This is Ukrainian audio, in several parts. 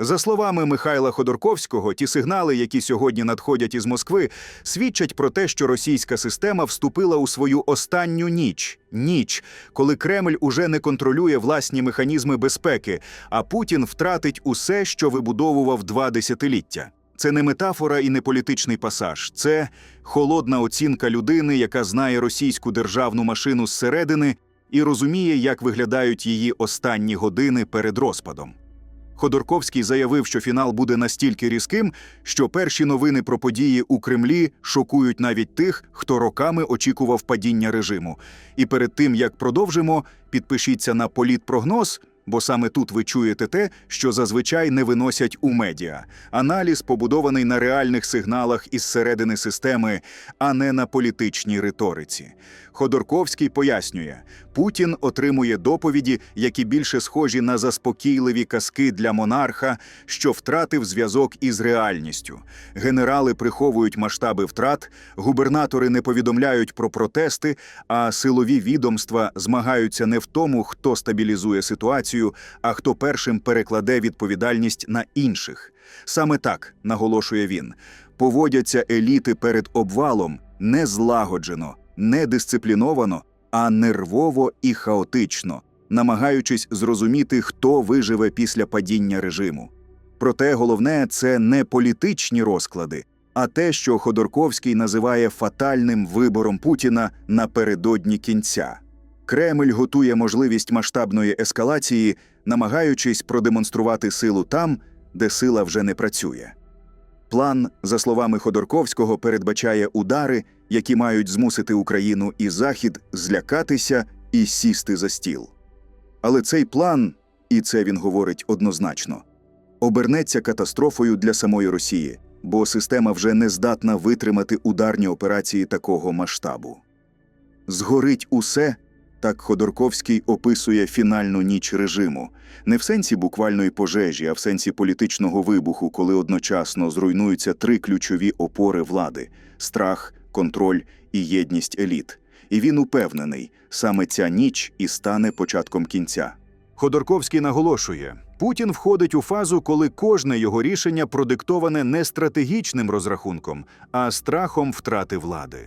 За словами Михайла Ходорковського, ті сигнали, які сьогодні надходять із Москви, свідчать про те, що російська система вступила у свою останню ніч ніч, коли Кремль уже не контролює власні механізми безпеки, а Путін втратить усе, що вибудовував два десятиліття. Це не метафора і не політичний пасаж, це холодна оцінка людини, яка знає російську державну машину зсередини і розуміє, як виглядають її останні години перед розпадом. Ходорковський заявив, що фінал буде настільки різким, що перші новини про події у Кремлі шокують навіть тих, хто роками очікував падіння режиму. І перед тим як продовжимо, підпишіться на політпрогноз, бо саме тут ви чуєте те, що зазвичай не виносять у медіа. Аналіз побудований на реальних сигналах із середини системи, а не на політичній риториці. Ходорковський пояснює, Путін отримує доповіді, які більше схожі на заспокійливі казки для монарха, що втратив зв'язок із реальністю. Генерали приховують масштаби втрат, губернатори не повідомляють про протести, а силові відомства змагаються не в тому, хто стабілізує ситуацію, а хто першим перекладе відповідальність на інших. Саме так, наголошує він, поводяться еліти перед обвалом не злагоджено, не дисципліновано, а нервово і хаотично, намагаючись зрозуміти, хто виживе після падіння режиму. Проте головне це не політичні розклади, а те, що Ходорковський називає фатальним вибором Путіна напередодні кінця. Кремль готує можливість масштабної ескалації, намагаючись продемонструвати силу там, де сила вже не працює. План, за словами Ходорковського, передбачає удари, які мають змусити Україну і Захід злякатися і сісти за стіл. Але цей план, і це він говорить однозначно, обернеться катастрофою для самої Росії, бо система вже не здатна витримати ударні операції такого масштабу. Згорить усе, так Ходорковський описує фінальну ніч режиму, не в сенсі буквальної пожежі, а в сенсі політичного вибуху, коли одночасно зруйнуються три ключові опори влади страх, контроль і єдність еліт. І він упевнений, саме ця ніч і стане початком кінця. Ходорковський наголошує: Путін входить у фазу, коли кожне його рішення продиктоване не стратегічним розрахунком, а страхом втрати влади.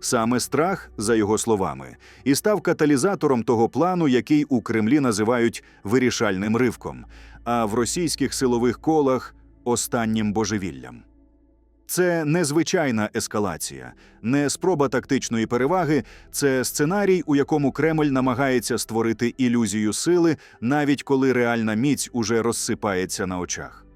Саме страх, за його словами, і став каталізатором того плану, який у Кремлі називають вирішальним ривком, а в російських силових колах останнім божевіллям. Це незвичайна ескалація, не спроба тактичної переваги, це сценарій, у якому Кремль намагається створити ілюзію сили, навіть коли реальна міць уже розсипається на очах.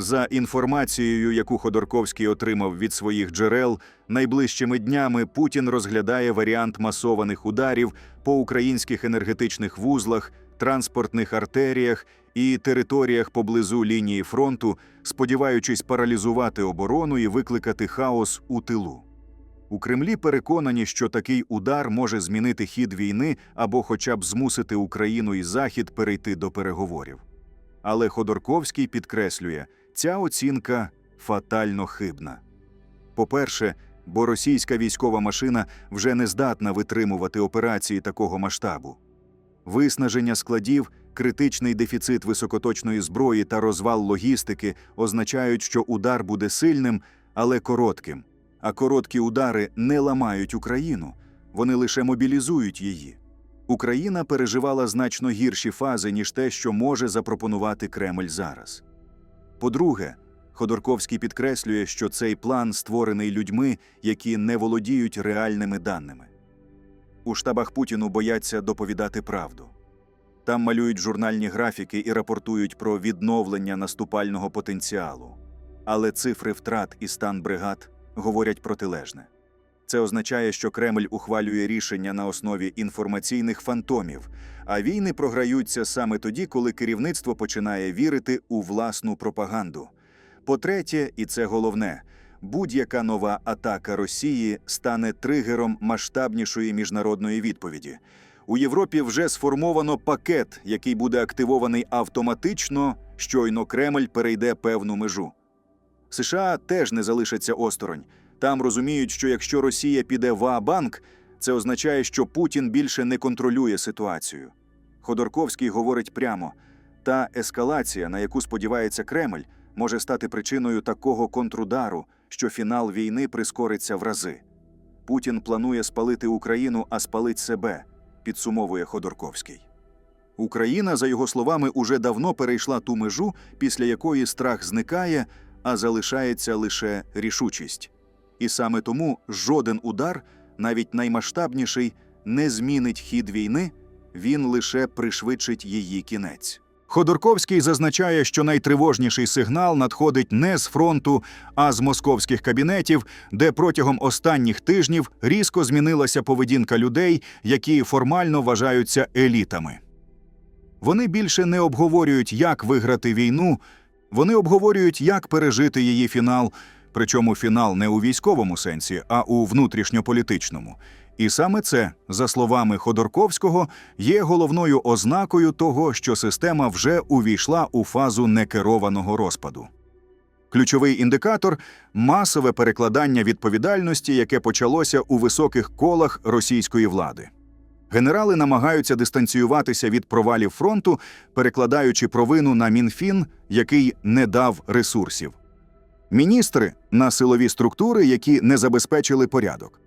За інформацією, яку Ходорковський отримав від своїх джерел, найближчими днями Путін розглядає варіант масованих ударів по українських енергетичних вузлах, транспортних артеріях і територіях поблизу лінії фронту, сподіваючись паралізувати оборону і викликати хаос у тилу. У Кремлі переконані, що такий удар може змінити хід війни або хоча б змусити Україну і Захід перейти до переговорів. Але Ходорковський підкреслює, ця оцінка фатально хибна. По-перше, бо російська військова машина вже не здатна витримувати операції такого масштабу. Виснаження складів, критичний дефіцит високоточної зброї та розвал логістики означають, що удар буде сильним, але коротким. А короткі удари не ламають Україну, вони лише мобілізують її. Україна переживала значно гірші фази, ніж те, що може запропонувати Кремль зараз. По-друге, Ходорковський підкреслює, що цей план створений людьми, які не володіють реальними даними. У штабах Путіну бояться доповідати правду. Там малюють журнальні графіки і рапортують про відновлення наступального потенціалу. Але цифри втрат і стан бригад говорять протилежне. Це означає, що Кремль ухвалює рішення на основі інформаційних фантомів, а війни програються саме тоді, коли керівництво починає вірити у власну пропаганду. По-третє, і це головне, будь-яка нова атака Росії стане тригером масштабнішої міжнародної відповіді. У Європі вже сформовано пакет, який буде активований автоматично, щойно Кремль перейде певну межу. США теж не залишаться осторонь. Там розуміють, що якщо Росія піде в А-банк, це означає, що Путін більше не контролює ситуацію. Ходорковський говорить прямо: Та ескалація, на яку сподівається Кремль, може стати причиною такого контрудару, що фінал війни прискориться в рази. Путін планує спалити Україну, а спалить себе, підсумовує Ходорковський. Україна, за його словами, уже давно перейшла ту межу, після якої страх зникає, а залишається лише рішучість. І саме тому жоден удар, навіть наймасштабніший, не змінить хід війни, він лише пришвидшить її кінець. Ходорковський зазначає, що найтривожніший сигнал надходить не з фронту, а з московських кабінетів, де протягом останніх тижнів різко змінилася поведінка людей, які формально вважаються елітами. Вони більше не обговорюють, як виграти війну, вони обговорюють, як пережити її фінал, причому фінал не у військовому сенсі, а у внутрішньополітичному. І саме це, за словами Ходорковського, є головною ознакою того, що система вже увійшла у фазу некерованого розпаду. Ключовий індикатор масове перекладання відповідальності, яке почалося у високих колах російської влади. Генерали намагаються дистанціюватися від провалів фронту, перекладаючи провину на Мінфін, який не дав ресурсів. Міністри на силові структури, які не забезпечили порядок.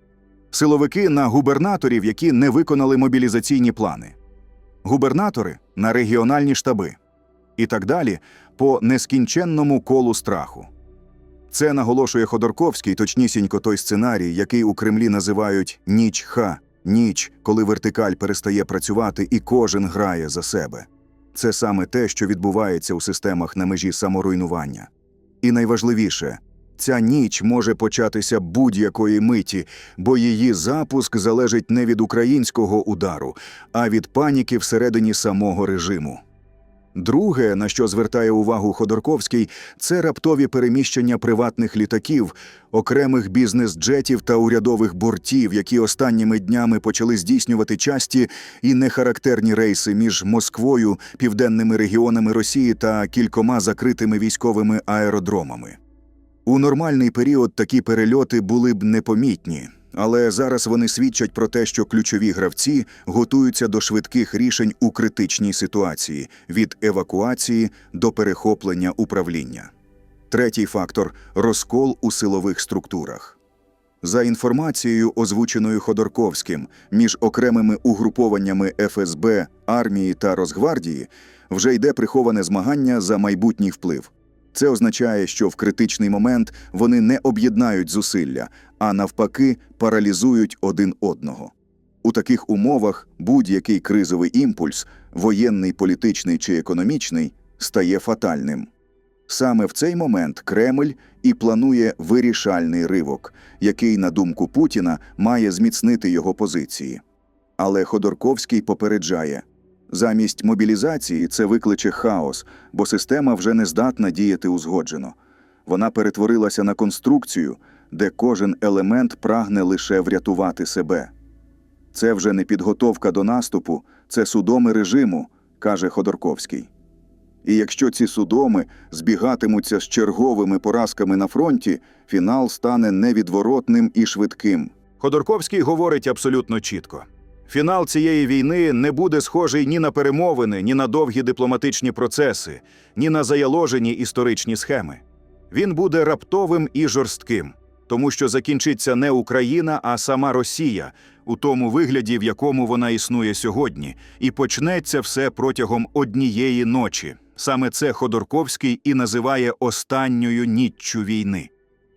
Силовики на губернаторів, які не виконали мобілізаційні плани. Губернатори на регіональні штаби. І так далі по нескінченному колу страху. Це наголошує Ходорковський, точнісінько той сценарій, який у Кремлі називають ніч ха, ніч, коли вертикаль перестає працювати і кожен грає за себе. Це саме те, що відбувається у системах на межі саморуйнування. І найважливіше, ця ніч може початися будь-якої миті, бо її запуск залежить не від українського удару, а від паніки всередині самого режиму. Друге, на що звертає увагу Ходорковський, це раптові переміщення приватних літаків, окремих бізнес-джетів та урядових бортів, які останніми днями почали здійснювати часті і нехарактерні рейси між Москвою, південними регіонами Росії та кількома закритими військовими аеродромами. У нормальний період такі перельоти були б непомітні, але зараз вони свідчать про те, що ключові гравці готуються до швидких рішень у критичній ситуації від евакуації до перехоплення управління. Третій фактор розкол у силових структурах. За інформацією, озвученою Ходорковським, між окремими угрупованнями ФСБ, армії та Росгвардії вже йде приховане змагання за майбутній вплив. Це означає, що в критичний момент вони не об'єднають зусилля, а навпаки, паралізують один одного. У таких умовах будь-який кризовий імпульс, воєнний, політичний чи економічний, стає фатальним. Саме в цей момент Кремль і планує вирішальний ривок, який, на думку Путіна, має зміцнити його позиції. Але Ходорковський попереджає замість мобілізації це викличе хаос, бо система вже не здатна діяти узгоджено. Вона перетворилася на конструкцію, де кожен елемент прагне лише врятувати себе. Це вже не підготовка до наступу, це судоми режиму, каже Ходорковський. І якщо ці судоми збігатимуться з черговими поразками на фронті, фінал стане невідворотним і швидким. Ходорковський говорить абсолютно чітко. Фінал цієї війни не буде схожий ні на перемовини, ні на довгі дипломатичні процеси, ні на заяложені історичні схеми. Він буде раптовим і жорстким, тому що закінчиться не Україна, а сама Росія у тому вигляді, в якому вона існує сьогодні, і почнеться все протягом однієї ночі. Саме це Ходорковський і називає останньою ніччю війни.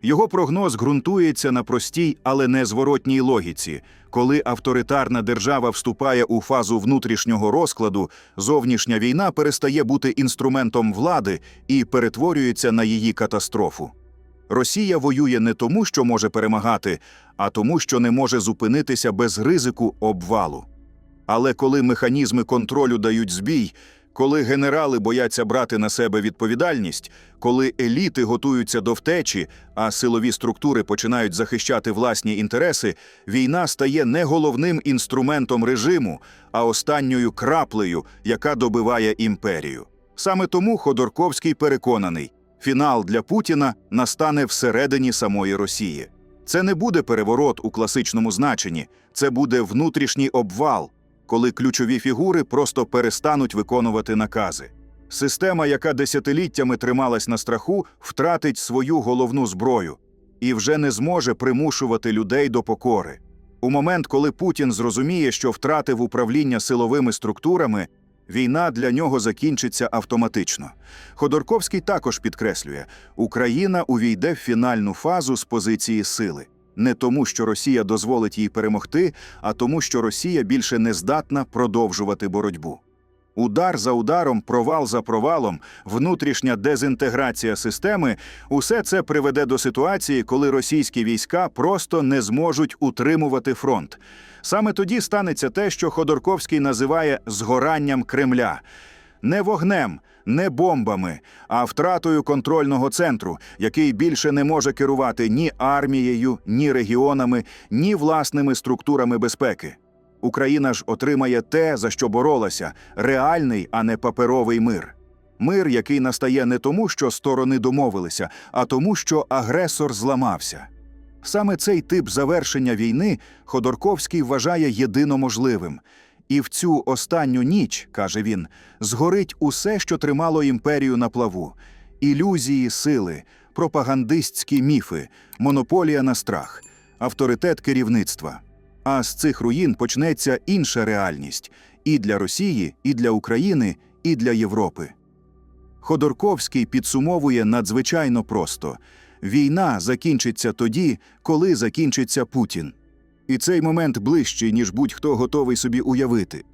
Його прогноз ґрунтується на простій, але незворотній логіці. Коли авторитарна держава вступає у фазу внутрішнього розкладу, зовнішня війна перестає бути інструментом влади і перетворюється на її катастрофу. Росія воює не тому, що може перемагати, а тому, що не може зупинитися без ризику обвалу. Але коли механізми контролю дають збій, коли генерали бояться брати на себе відповідальність, коли еліти готуються до втечі, а силові структури починають захищати власні інтереси, війна стає не головним інструментом режиму, а останньою краплею, яка добиває імперію. Саме тому Ходорковський переконаний, фінал для Путіна настане всередині самої Росії. Це не буде переворот у класичному значенні, це буде внутрішній обвал, коли ключові фігури просто перестануть виконувати накази. Система, яка десятиліттями трималась на страху, втратить свою головну зброю і вже не зможе примушувати людей до покори. У момент, коли Путін зрозуміє, що втратив управління силовими структурами, війна для нього закінчиться автоматично. Ходорковський також підкреслює, Україна увійде в фінальну фазу з позиції сили. Не тому, що Росія дозволить їй перемогти, а тому, що Росія більше не здатна продовжувати боротьбу. Удар за ударом, провал за провалом, внутрішня дезінтеграція системи усе це приведе до ситуації, коли російські війська просто не зможуть утримувати фронт. Саме тоді станеться те, що Ходорковський називає згоранням Кремля. Не вогнем, не бомбами, а втратою контрольного центру, який більше не може керувати ні армією, ні регіонами, ні власними структурами безпеки. Україна ж отримає те, за що боролася реальний, а не паперовий мир. Мир, який настає не тому, що сторони домовилися, а тому, що агресор зламався. Саме цей тип завершення війни Ходорковський вважає єдиноможливим. І в цю останню ніч, каже він, згорить усе, що тримало імперію на плаву: ілюзії сили, пропагандистські міфи, монополія на страх, авторитет керівництва. А з цих руїн почнеться інша реальність і для Росії, і для України, і для Європи. Ходорковський підсумовує надзвичайно просто: війна закінчиться тоді, коли закінчиться Путін. І цей момент ближчий, ніж будь-хто готовий собі уявити.